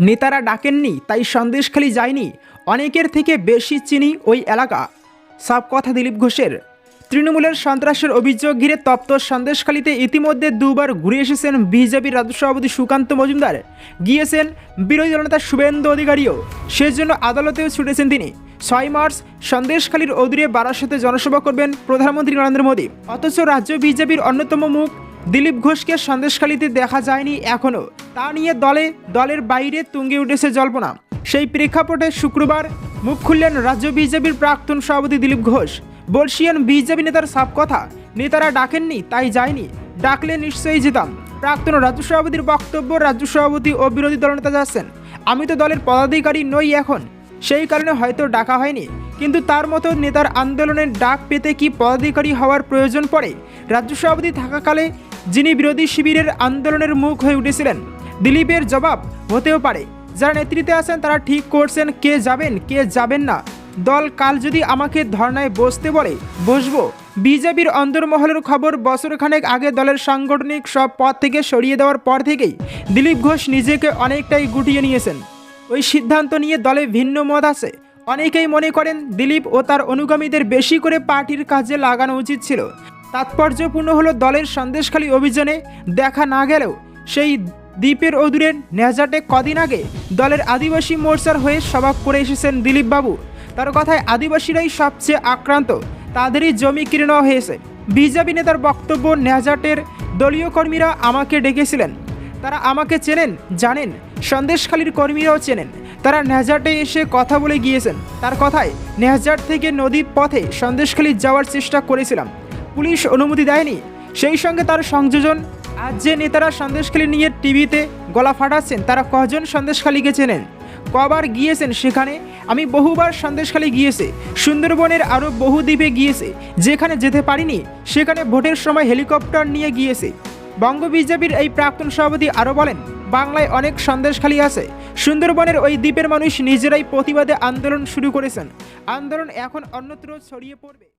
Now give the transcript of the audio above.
নেতারা ডাকেননি, তাই সন্দেশখালি যায়নি। অনেকের থেকে বেশি চিনি ওই এলাকা। সব কথা দিলীপ ঘোষের। তৃণমূলের সন্ত্রাসের অভিযোগ ঘিরে তপ্ত সন্দেশখালিতে ইতিমধ্যে দুবার ঘুরে এসেছেন বিজেপির রাজ্য সভাপতি সুকান্ত মজুমদার। গিয়েছেন বিরোধী দলনেতা শুভেন্দু অধিকারীও। সেজন্য আদালতেও ছুটেছেন তিনি। ছয় মার্চ সন্দেশখালীর অদূরে বারাসাতে জনসভা করবেন প্রধানমন্ত্রী নরেন্দ্র মোদী। অথচ রাজ্য বিজেপির অন্যতম মুখ দিলীপ ঘোষকে সন্দেশখালিতে দেখা যায়নি এখনও। তা নিয়ে দলে, দলের বাইরে তুঙ্গে উঠেছে জল্পনা। সেই প্রেক্ষাপটে শুক্রবার মুখ খুললেন রাজ্য বিজেপির প্রাক্তন সভাপতি দিলীপ ঘোষ। বলছিলেন বিজেপি নেতার সব কথা, নেতারা ডাকেননি, তাই যায়নি। ডাকলে নিশ্চয়ই যেতাম প্রাক্তন রাজ্য সভাপতির বক্তব্য রাজ্য সভাপতি ও বিরোধী দলনেতা যাচ্ছেন। আমি তো দলের পদাধিকারী নই এখন। সেই কারণে হয়তো ডাকা হয়নি। কিন্তু তার মতো নেতার আন্দোলনের ডাক পেতে কি পদাধিকারী হওয়ার প্রয়োজন পড়ে? রাজ্য সভাপতি থাকাকালে যিনি বিরোধী শিবিরের আন্দোলনের মুখ হয়ে উঠেছিলেন। দিলীপের জবাব হতেও পারে। যারা নেতৃত্বে আছেন, তারা ঠিক করছেন, কে যাবেন কে যাবেন না। দল কাল যদি আমাকে ধর্নায় বসতে বলে, বসবো। বিজেপির অন্তর্মহলের খবর বছরখানেক আগে দলের সাংগঠনিক সব পদ থেকে সরিয়ে দেওয়ার পর থেকেই দিলীপ ঘোষ নিজেকে অনেকটাই গুটিয়ে নিয়েছেন। ওই সিদ্ধান্ত নিয়ে দলে ভিন্ন মত আছে। অনেকেই মনে করেন, দিলীপ ও তার অনুগামীদের বেশি করে পার্টির কাজে লাগানো উচিত ছিল। তাৎপর্যপূর্ণ হলো দলের সন্দেশখালী অভিযানে দেখা না গেলেও সেই দ্বীপের অদূরের নেজাটে কদিন আগে দলের আদিবাসী মোর্চার হয়ে সভা করে এসেছেন দিলীপ বাবু তার কথায় আদিবাসীরাই সবচেয়ে আক্রান্ত, তাদেরই জমি কিনে নেওয়া হয়েছে। বিজেপি নেতার বক্তব্য, নেজাটের দলীয় কর্মীরা আমাকে ডেকেছিলেন। তারা আমাকে চেনেন, জানেন, সন্দেশখালীর কর্মীরাও চেনেন। তারা নেহাজাটে এসে কথা বলে গিয়েছেন। তার কথায় নেহাজাট থেকে নদীর পথে সন্দেশখালী যাওয়ার চেষ্টা করেছিলাম। পুলিশ অনুমতি দেয়নি। সেই সঙ্গে তার সংযোজন, আজ যে নেতারা সন্দেশখালী নিয়ে টিভিতে গলা ফাটাচ্ছেন, তারা কজন সন্দেশখালীকে চেনেন কবার গিয়েছেন সেখানে? আমি বহুবার সন্দেশখালী গিয়েছে। সুন্দরবনের আরও বহু দ্বীপে গিয়েছে, যেখানে যেতে পারিনি, সেখানে ভোটের সময় হেলিকপ্টার নিয়ে গিয়েছে। বঙ্গ বিজেপির এই প্রাক্তন সভাপতি আরও বলেন, বাংলায় অনেক সন্দেশখালী আছে। সুন্দরবনের ওই দ্বীপের মানুষ নিজেরাই প্রতিবাদে আন্দোলন শুরু করেছেন। আন্দোলন এখন অন্যত্র ছড়িয়ে পড়বে।